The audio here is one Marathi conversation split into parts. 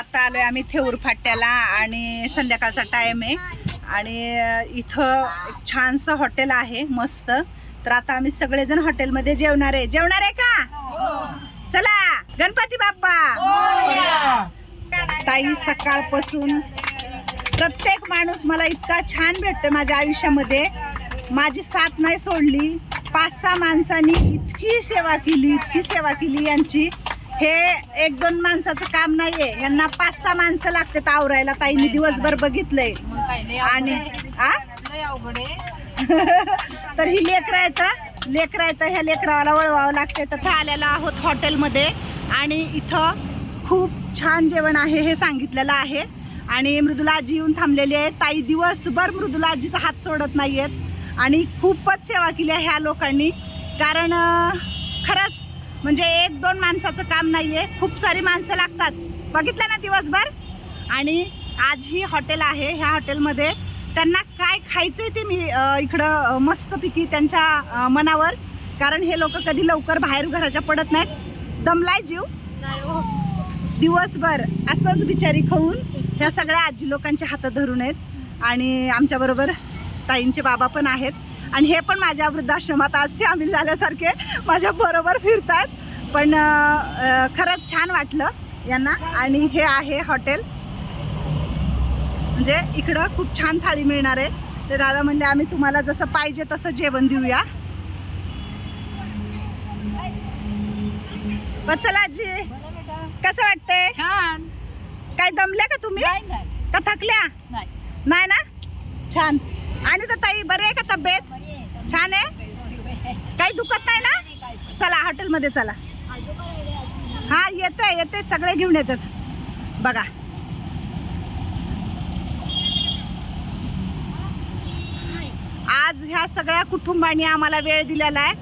आता आलोय आम्ही थेऊर फाट्याला आणि संध्याकाळचा टाइम आहे. आणि इथं एक छानसं हॉटेल आहे मस्त. तर आता आम्ही सगळेजण हॉटेलमध्ये जेवणार आहे. जेवणार आहे का? चला गणपती बाप्पा. ताई सकाळपासून प्रत्येक माणूस मला इतका छान भेटतो माझ्या आयुष्यामध्ये. माझी साथ नाही सोडली. पाच सहा माणसांनी इतकी सेवा केली इतकी सेवा केली यांची. हे एक दोन माणसाचं काम नाहीये. यांना पाच सहा माणसं लागतात आवरायला. ताईंनी दिवसभर बघितलंय. आणि. आ? तर ही लेकरं येतं लेकरं येतं ह्या लेकराला वळवावं लागते तर आलेलो आहोत हॉटेलमध्ये. आणि इथं खूप छान जेवण आहे हे सांगितलेलं आहे. आणि मृदुला आजी येऊन थांबलेली आहे ताई दिवसभर मृदुला आजीचा हात सोडत नाही आहेत आणि खूपच सेवा केली आहे ह्या लोकांनी. कारण खरंच म्हणजे एक दोन माणसाचं काम नाही आहे खूप सारी माणसं लागतात. बघितलं ना दिवसभर? आणि आज ही हॉटेल आहे. ह्या हॉटेलमध्ये त्यांना काय खायचंय ते मी इकडं मस्तपैकी त्यांच्या मनावर. कारण हे लोक कधी लवकर बाहेर घराच्या पडत नाहीत. दमलाय जीव. दिवसभर असंच बिचारी खाऊन ह्या सगळ्या आजी लोकांच्या हातात धरून आहेत. आणि आमच्याबरोबर ताईंचे बाबा पण आहेत. आणि हे पण माझ्या वृद्धाश्रमात आज सामील झाल्यासारखे माझ्या बरोबर फिरतात पण खरंच छान वाटलं यांना. आणि हे आहे हॉटेल. म्हणजे इकडं खूप छान थाळी मिळणार आहे. ते दादा म्हणले आम्ही तुम्हाला जसं पाहिजे तसं जेवण देऊया. चला आजी. कसं वाटतंय? छान. काय दमल्या का तुम्ही? का थकल्या? नाही ना? छान. आणि तर ताई बरी आहे का तब्येत? छान आहे? काही दुखत नाही ना? चला हॉटेलमध्ये चला. हा येते येते सगळे घेऊन येतात. बघा. आज ह्या सगळ्या कुटुंबांनी आम्हाला वेळ दिलेला आहे.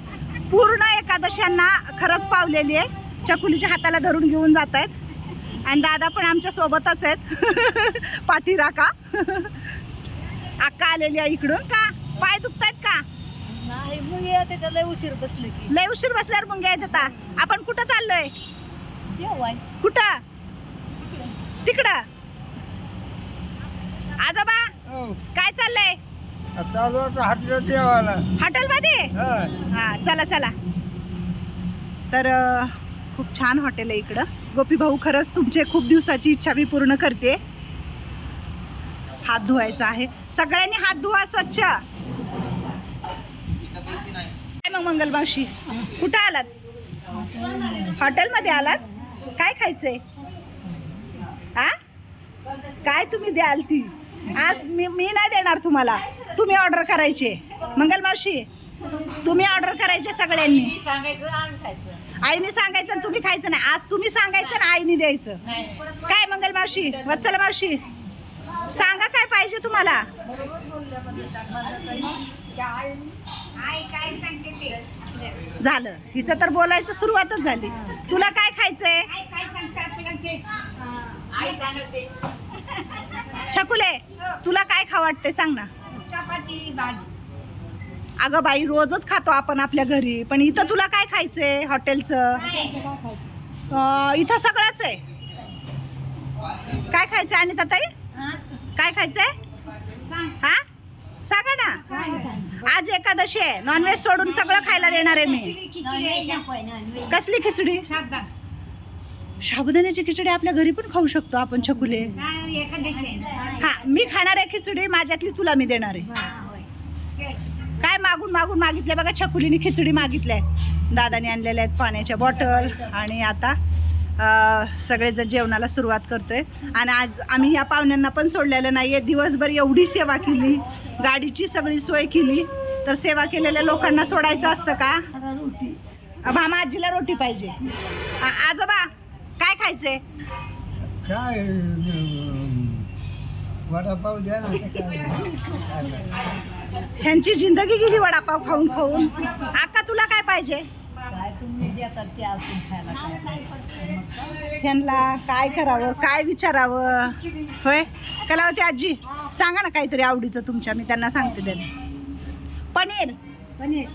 पूर्ण एकादशांना खरंच पावलेली आहे. चकुलीच्या हाताला धरून घेऊन जात आहेत. आणि दादा पण आमच्या सोबतच आहेत. पाठीराका अक्का आलेली आहे इकडून का? पाय दुखतायत का? नाही मग येते तर लय उशीर बसले की. लय उशीर बसल्यावर मुंग्या येत आता आपण कुठं चाललोय? जेवाय कुठं? तिकडं. आजोबा काय चाललंय? चालू हॉटेल देवाला हॉटेलमध्ये? हा. चला चला. तर अ, खूप छान हॉटेल आहे इकडं. गोपी भाऊ खरंच तुमचे खूप दिवसाची इच्छा मी पूर्ण करते. हात धुवायचा आहे. सगळ्यांनी हात धुवा स्वच्छ. काय मग मंगल मावशी? कुठं आलात? हॉटेलमध्ये आलात? काय खायचंय? हा काय तुम्ही द्याल ती? आज मी मी नाही देणार तुम्हाला. तुम्ही ऑर्डर करायचे. मंगल मावशी तुम्ही ऑर्डर करायचे सगळ्यांनी. आईने सांगायचं तुम्ही खायचं नाही. आज तुम्ही सांगायचं ना आईने द्यायचं. काय मंगल मावशी? वत्सल मावशी? सांगा काय पाहिजे तुम्हाला? झालं. हिचं तर बोलायचं सुरुवातच झाली. तुला काय खायचंय? छकुले तुला काय खावं वाटतंय सांग ना. चपाती भाजी अगं बाई रोजच खातो आपण आपल्या घरी. पण इथं तुला काय खायचंय हॉटेलचं? इथं सगळंच आहे. काय खायचं आणि ताई खायचंय? हा? सांगा ना. आज एकादशी आहे. नॉनव्हेज सोडून सगळं खायला देणार आहे मी. कसली खिचडी साबुदाण्याची खिचडी आपल्या घरी पण खाऊ शकतो आपण छकुले. हा मी खाणार आहे खिचडी माझ्यातली तुला मी देणार आहे. काय मागून मागून मागितले बघा छकुलीने खिचडी मागितल्या. दादाने आणलेल्या आहेत पाण्याच्या बॉटल आणि आता सगळेजण जेवणाला सुरुवात करतोय. आणि आज आम्ही या पाहुण्यांना पण सोडलेलं नाहीये. दिवसभर एवढी सेवा केली. गाडीची सगळी सोय केली. तर सेवा केलेल्या लोकांना सोडायचं असतं का? रोटी भामा आजीला रोटी पाहिजे. आजोबा काय खायचंय? काय वडापाव द्या ना ह्यांची जिंदगी गेली वडापाव खाऊन खाऊन. आका तुला काय पाहिजे? देतात ते आपण खायला काय. ह्यांना काय करावं काय विचारावं? होय? कलावती आजी? सांगा ना काहीतरी आवडीचं तुमच्या मी त्यांना सांगते त्यांना. पनीर. पनीर.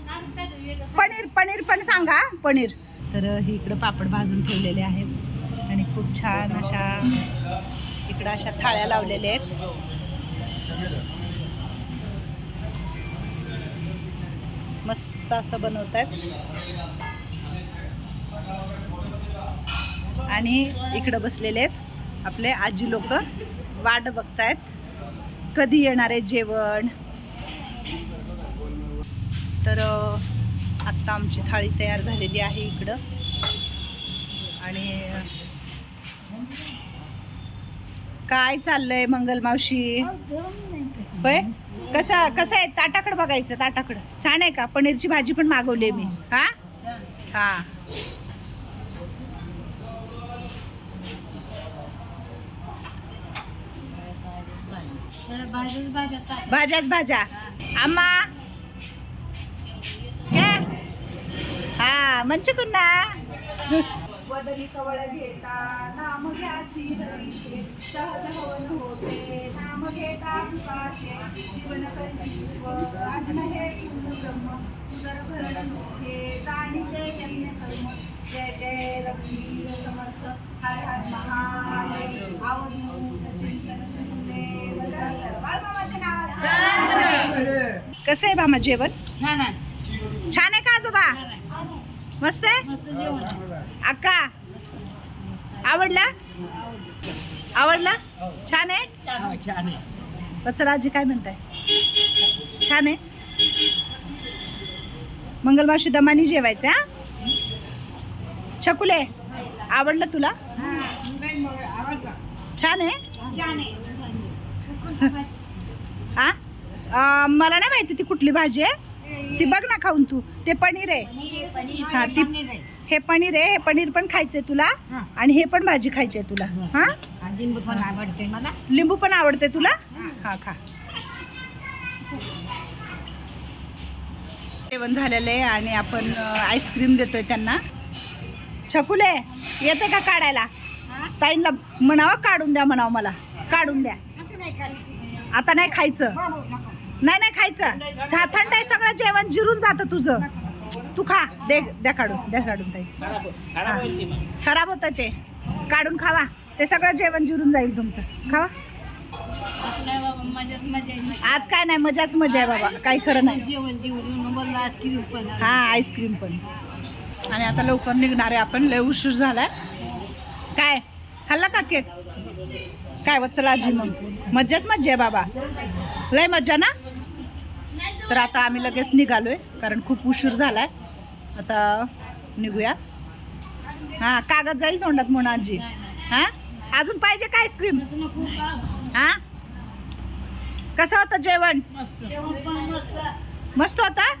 पनीर पनीर पण सांगा पनीर. तर हे इकडं पापड भाजून ठेवलेले आहेत आणि खूप छान अशा इकडं अशा थाळ्या लावलेल्या आहेत. मस्त असं बनवत आहेत आणि इकडं बसलेले आहेत. आपले आजी लोक वाट बघतायत. कधी येणार आहे जेवण? तर आत्ता आमची थाळी तयार झालेली आहे इकडं. आणि काय चाललंय मंगल मावशी? होय? कसा कसं आहे? ताटाकडं बघायचं ताटाकडं. छान आहे का? पनीरची भाजी पण मागवली मी. हा? हा. भाज्याच भाज्या आम्हा काय हा मंचकुन वदनी कवळ घेता नाम घ्यासी हरीचे सहज हवन होते. नाम घेता पिपाचे जीवन कर्तृत्व अन्न हे पूर्ण ब्रह्म उदरभरण हे जाणीते यज्ञ कर्म जय जय रघुवीर समर्थ हर हर महादेव आवडून चिंतन नावाचं. कसं आहे भामा जेवण? छान आहे. छान आहे का आजोबा. मस्त आहे. अक्का आवडला? आवडला? छान आहे? छान आहे वत्सला आजी काय म्हणताय? छान आहे? मंगलमावशी दमानी जेवायचं हा? छकुले आवडलं तुला? छान आहे? हा? मला नाही माहिती ती कुठली भाजी आहे. ती बघ ना खाऊन तू. ते पनीर आहे. हा ती हे पनीर आहे. हे पनीर पण खायचंय तुला. हा. आणि हे पण भाजी खायची आहे तुला हा? लिंबू पण आवडते मला. लिंबू पण आवडते तुला? हा. खा. जेवण झालेलं आहे आणि आपण आईस्क्रीम देतोय त्यांना. छकुले येते का काढायला? ताईंना म्हणावं काढून द्या म्हणावं मला. काढून द्या. आता नाही खायचं. नाही नाही खायचं. खा थंड आहे सगळं जेवण जिरून जातं तुझं. तू खा दे द्या काढून द्या काढून ताई. हा. खराब होतं ते. काढून खावा. ते सगळं जेवण जिरून जाईल तुमचं. खावा. आज काय नाही मजाच मजा आहे बाबा. काही खरं नाही. जेवण जेवण मला आईस्क्रीम पण हा आईस्क्रीम पण. आणि आता लवकर निघणार आहे आपण. लय उशीर झालाय. काय? खाल्ला का केक? काय वत्सला आजी मग. मज्जाच मज्जा आहे बाबा. लय मज्जा ना? तर आता आम्ही लगेच निघालोय कारण खूप उशीर झालाय. आता निघूया. हा कागद जाईल तोंडात म्हणून आजी. हा? अजून पाहिजे का आईस्क्रीम? हा? कसं होतं जेवण? मस्त होता?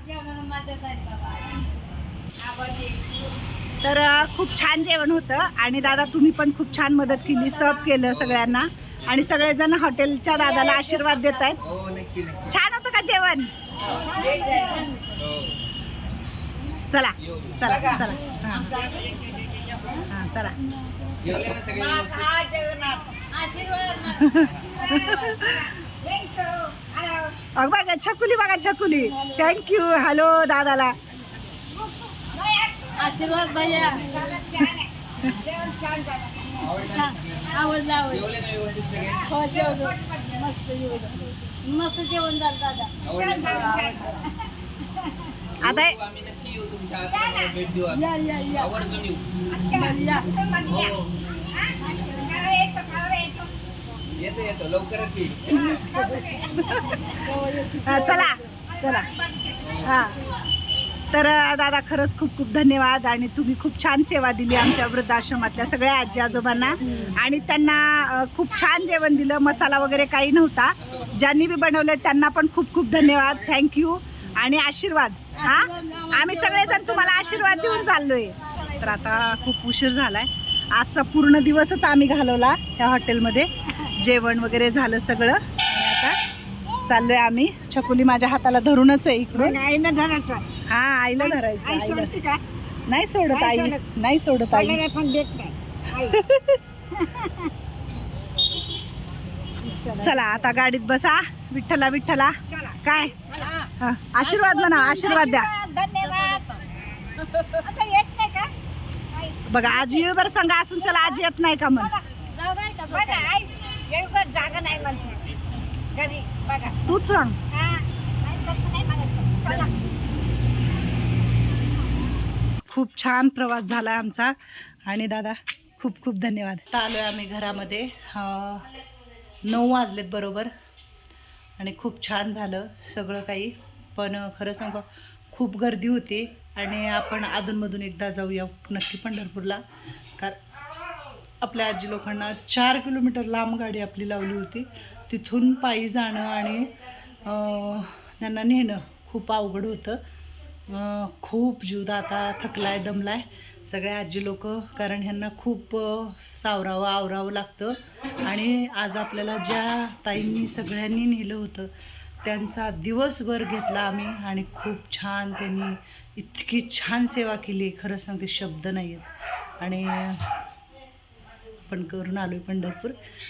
तर खूप छान जेवण होतं. आणि दादा तुम्ही पण खूप छान मदत केली सर्व केलं सगळ्यांना. आणि सगळेजण हॉटेलच्या दादाला आशीर्वाद देत आहेत छान चला चला चला. हां. हां चला. अग बघा छकुली बघा छकुली. थँक्यू हॅलो दादाला. आशीर्वाद भैया. आवडलं? आवडलं हो मस्त जेवण झालं दादा. आता आम्ही नक्की येऊ तुमच्या आश्रमाला भेट देऊ आम्ही. या या या. आवर्जून येऊ. या. हो. येतो येतो. लवकरच येईल. हा, चला. चला. हा. तर अ, दादा खरंच खूप खूप धन्यवाद आणि तुम्ही खूप छान सेवा दिली आमच्या वृद्धाश्रमातल्या सगळ्या आजी आजोबांना आणि त्यांना अ, खूप छान जेवण दिलं. मसाला वगैरे काही नव्हता. ज्यांनी बी बनवलं त्यांना पण खूप खूप धन्यवाद. थँक्यू आणि आशीर्वाद. हा? आम्ही सगळेजण तुम्हाला आशीर्वाद देऊन चाललोय. तर आता खूप उशीर झालाय. आजचा पूर्ण दिवसच आम्ही घालवला त्या हॉटेलमध्ये. जेवण वगैरे झालं सगळं. आता चाललोय आम्ही. छकुली माझ्या हाताला धरूनच आहे इकडून. आईनं धरायचं हा आईला धरायचं आईला. नाही सोडत आई. नाही सोडत आई. पण देत नाही. आई. चला आता गाडीत बसा. विठ्ठला विठ्ठला. काय? हा, आशीर्वाद म्हणा आशीर्वाद द्या. धन्यवाद. आता येत नाही का? बघा आजी येळभर सांगा असून त्याला आजी येत नाही का मग जागा नाही तूच हा चला. खूप छान प्रवास झाला आमचा. आणि दादा खूप खूप धन्यवाद. आलो आहे आम्ही घरामध्ये. नऊ वाजलेत बरोबर. आणि खूप छान झालं सगळं काही. पण खरं सांग खूप गर्दी होती आणि आपण अधूनमधून एकदा जाऊया नक्की पंढरपूरला. कारण आपल्या आजी लोकांना चार किलोमीटर लांब गाडी आपली लावली होती. तिथून पायी जाणं आणि त्यांना नेणं खूप अवघड होतं. खूप जीव आता थकलाय दमलाय. सगळे आजी लोक कारण ह्यांना खूप सावरावं आवरावं लागतं. आणि आज आपल्याला ज्या ताईंनी सगळ्यांनी नेलं होतं त्यांचा दिवसभर घेतला आम्ही आणि खूप छान त्यांनी इतकी छान सेवा केली. खरं सांगते शब्द नाही आहेत आणि पण करून आलो आहे पंढरपूर.